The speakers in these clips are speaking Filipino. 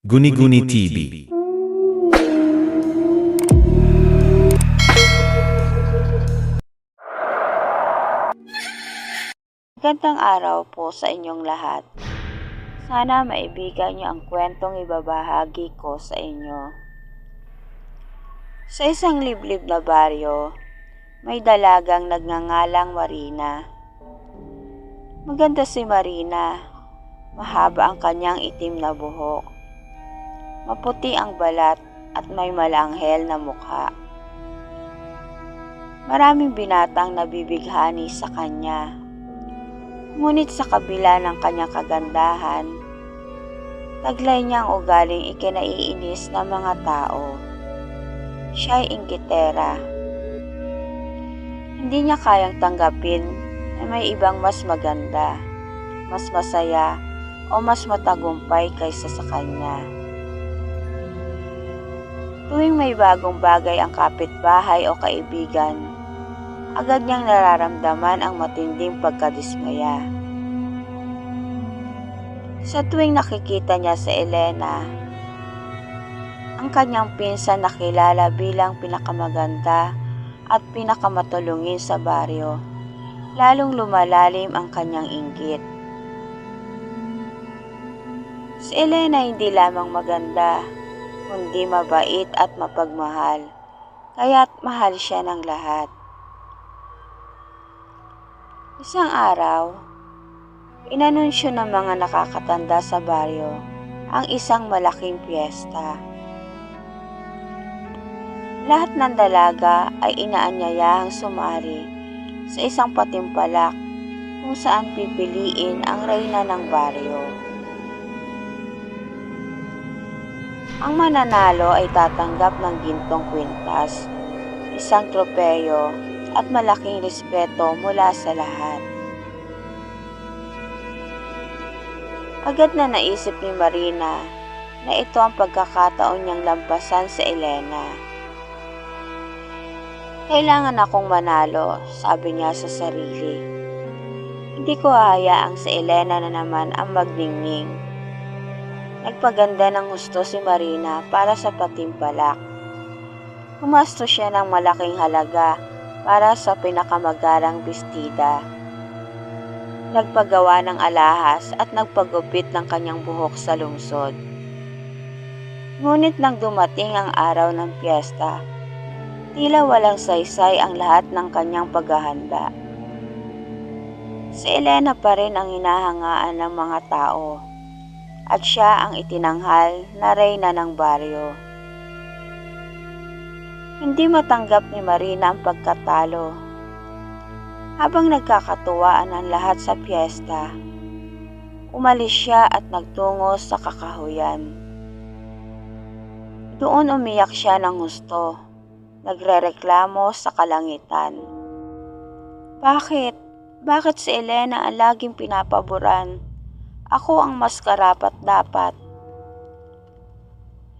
Guni-Guni TV. Magandang araw po sa inyong lahat. Sana maibigan niyo ang kwentong ibabahagi ko sa inyo. Sa isang liblib na baryo, may dalagang nagngangalang Marina. Maganda si Marina. Mahaba ang kanyang itim na buhok. Maputi ang balat at may malanghel na mukha. Maraming binatang nabibighani sa kanya. Ngunit sa kabila ng kanyang kagandahan, taglay niya ang ugaling ikinaiinis ng mga tao. Siya'y inggitera. Hindi niya kayang tanggapin na may ibang mas maganda, mas masaya, o mas matagumpay kaysa sa kanya. Tuwing may bagong bagay ang kapitbahay o kaibigan, agad niyang nararamdaman ang matinding pagkadismaya. Sa tuwing nakikita niya si Elena, ang kanyang pinsan na kilala bilang pinakamaganda at pinakamatulungin sa baryo, lalong lumalalim ang kanyang inggit. Si Elena hindi lamang maganda, kundi mabait at mapagmahal, kaya't mahal siya ng lahat. Isang araw, inanunsyo ng mga nakakatanda sa baryo ang isang malaking piyesta. Lahat ng dalaga ay inaanyayahang sumari sa isang patimpalak kung saan pipiliin ang reyna ng baryo. Ang mananalo ay tatanggap ng gintong kwintas, isang tropeyo at malaking respeto mula sa lahat. Agad na naisip ni Marina na ito ang pagkakataon niyang lampasan sa Elena. Kailangan akong manalo, sabi niya sa sarili. Hindi ko hahayaang si Elena na naman ang magningning. Nagpaganda ng gusto si Marina para sa patimpalak. Humasto siya ng malaking halaga para sa pinakamagarang bestida. Nagpagawa ng alahas at nagpagupit ng kanyang buhok sa lungsod. Ngunit nang dumating ang araw ng piyesta, tila walang saysay ang lahat ng kanyang paghahanda. Si Elena pa rin ang hinahangaan ng mga tao at siya ang itinanghal na reyna ng baryo. Hindi matanggap ni Marina ang pagkatalo. Habang nagkakatuwaan ang lahat sa piyesta, umalis siya at nagtungo sa kakahuyan. Doon umiyak siya ng gusto, nagrereklamo sa kalangitan. Bakit? Bakit si Elena ang laging pinapaboran? Ako ang mas karapat dapat.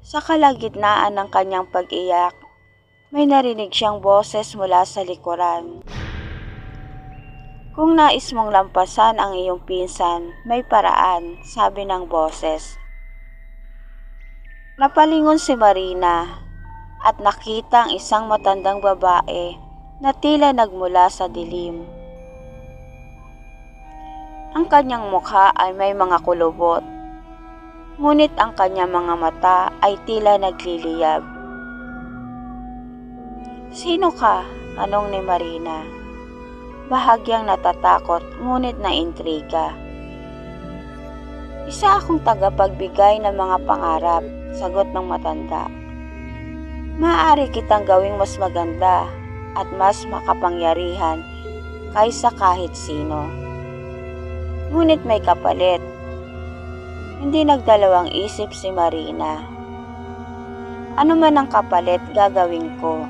Sa kalagitnaan ng kanyang pag-iyak, may narinig siyang boses mula sa likuran. Kung nais mong lampasan ang iyong pinsan, may paraan, sabi ng boses. Napalingon si Marina at nakita ang isang matandang babae na tila nagmula sa dilim. Ang kanyang mukha ay may mga kulubot, ngunit ang kanyang mga mata ay tila nagliliyab. Sino ka? Tanong ni Marina. Bahagyang natatakot ngunit naintriga. Isa akong tagapagbigay ng mga pangarap, sagot ng matanda. Maaari kitang gawing mas maganda at mas makapangyarihan kaysa kahit sino. Ngunit may kapalit. Hindi nagdalawang isip si Marina. Ano man ang kapalit gagawin ko.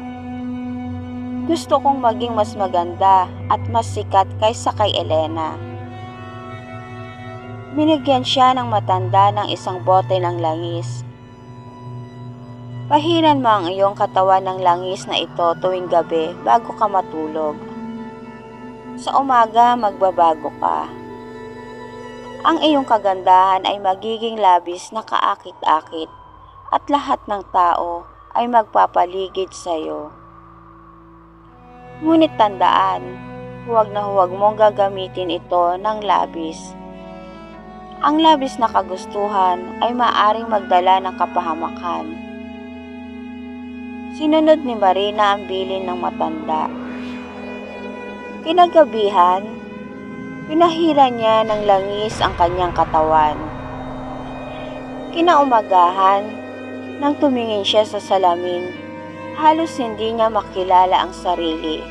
Gusto kong maging mas maganda at mas sikat kaysa kay Elena. Binigyan siya ng matanda ng isang bote ng langis. Pahiran mo ang iyong katawan ng langis na ito tuwing gabi bago ka matulog. Sa umaga, magbabago ka. Ang iyong kagandahan ay magiging labis na kaakit-akit at lahat ng tao ay magpapaligid sa iyo. Ngunit tandaan, huwag na huwag mong gagamitin ito ng labis. Ang labis na kagustuhan ay maaring magdala ng kapahamakan. Sinunod ni Marina ang bilin ng matanda. Kinagabihan, pinahira niya ng langis ang kanyang katawan. Kinaumagahan, nang tumingin siya sa salamin, halos hindi niya makilala ang sarili.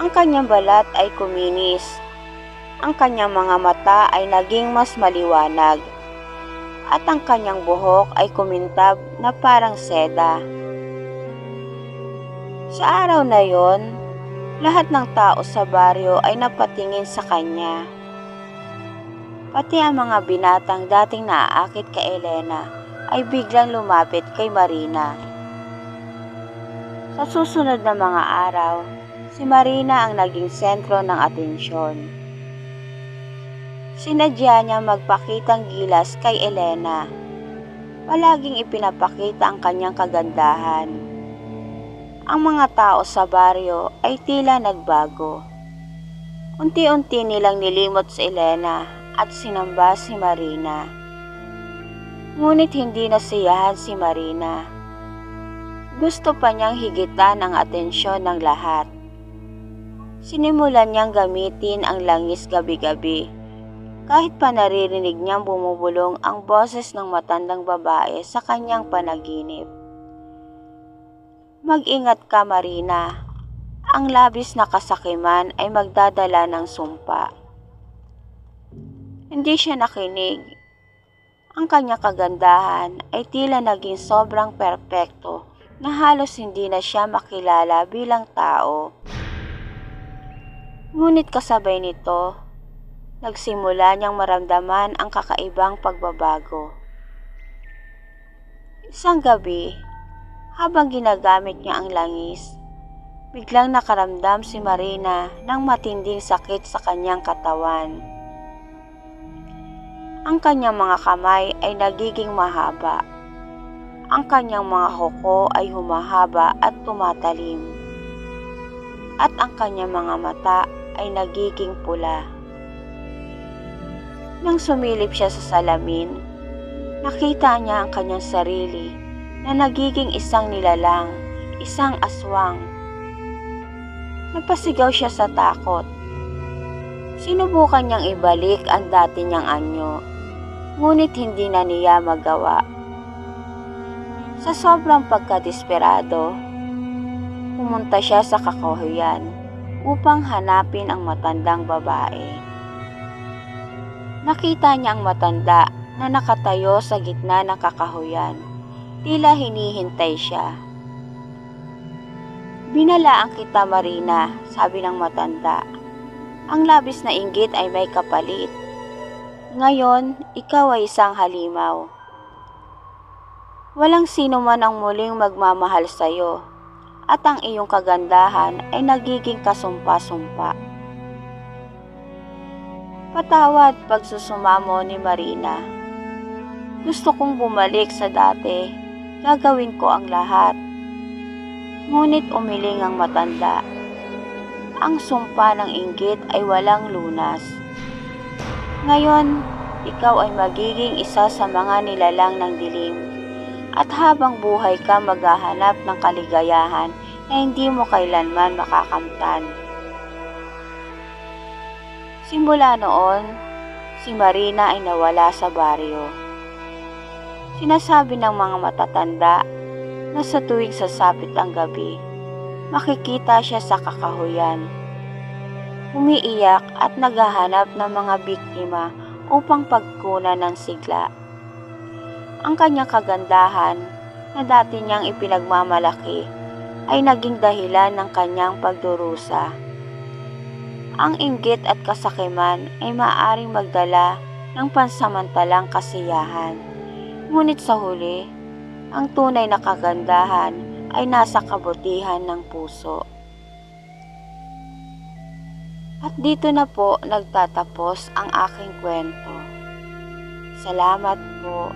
Ang kanyang balat ay kuminis. Ang kanyang mga mata ay naging mas maliwanag. At ang kanyang buhok ay kumintab na parang seda. Sa araw na yon, lahat ng tao sa baryo ay napatingin sa kanya. Pati ang mga binatang dating naaakit kay Elena ay biglang lumapit kay Marina. Sa susunod na mga araw, si Marina ang naging sentro ng atensyon. Sinadya niya magpakitang gilas kay Elena. Palaging ipinapakita ang kanyang kagandahan. Ang mga tao sa baryo ay tila nagbago. Unti-unti nilang nilimot si Elena at sinamba si Marina. Ngunit hindi nasiyahan si Marina. Gusto pa niyang higitan ang atensyon ng lahat. Sinimulan niyang gamitin ang langis gabi-gabi. Kahit pa naririnig niyang bumubulong ang boses ng matandang babae sa kanyang panaginip. Mag-ingat ka Marina. Ang labis na kasakiman ay magdadala ng sumpa. Hindi siya nakinig. Ang kanyang kagandahan ay tila naging sobrang perpekto na halos hindi na siya makilala bilang tao. Ngunit kasabay nito, nagsimula niyang maramdaman ang kakaibang pagbabago. Isang gabi, habang ginagamit niya ang langis, biglang nakaramdam si Marina ng matinding sakit sa kanyang katawan. Ang kanyang mga kamay ay nagiging mahaba. Ang kanyang mga hoko ay humahaba at tumatalim. At ang kanyang mga mata ay nagiging pula. Nang sumilip siya sa salamin, nakita niya ang kanyang sarili na nagiging isang nilalang, isang aswang. Napasigaw siya sa takot. Sinubukan niyang ibalik ang dati niyang anyo, ngunit hindi na niya magawa. Sa sobrang pagkadesperado, pumunta siya sa kakahuyan upang hanapin ang matandang babae. Nakita niya ang matanda na nakatayo sa gitna ng kakahuyan. Tila hinihintay siya. Binalaan kita Marina, sabi ng matanda. Ang labis na inggit ay may kapalit. Ngayon, ikaw ay isang halimaw. Walang sino man ang muling magmamahal sa iyo at ang iyong kagandahan ay nagiging kasumpa-sumpa. Patawad pagsusumamo ni Marina. Gusto kong bumalik sa dati. Gagawin ko ang lahat. Ngunit umiling ang matanda. Ang sumpa ng inggit ay walang lunas. Ngayon, ikaw ay magiging isa sa mga nilalang ng dilim. At habang buhay ka maghahanap ng kaligayahan na hindi mo kailanman makakamtan. Simula noon, si Marina ay nawala sa baryo. Sinasabi ng mga matatanda na sa tuwing sasapit ang gabi, makikita siya sa kakahuyan. Umiiyak at naghahanap ng mga biktima upang pagkunan ng sigla. Ang kanyang kagandahan na dati niyang ipinagmamalaki ay naging dahilan ng kanyang pagdurusa. Ang inggit at kasakiman ay maaaring magdala ng pansamantalang kasiyahan. Ngunit sa huli, ang tunay na kagandahan ay nasa kabutihan ng puso. At dito na po nagtatapos ang aking kwento. Salamat po.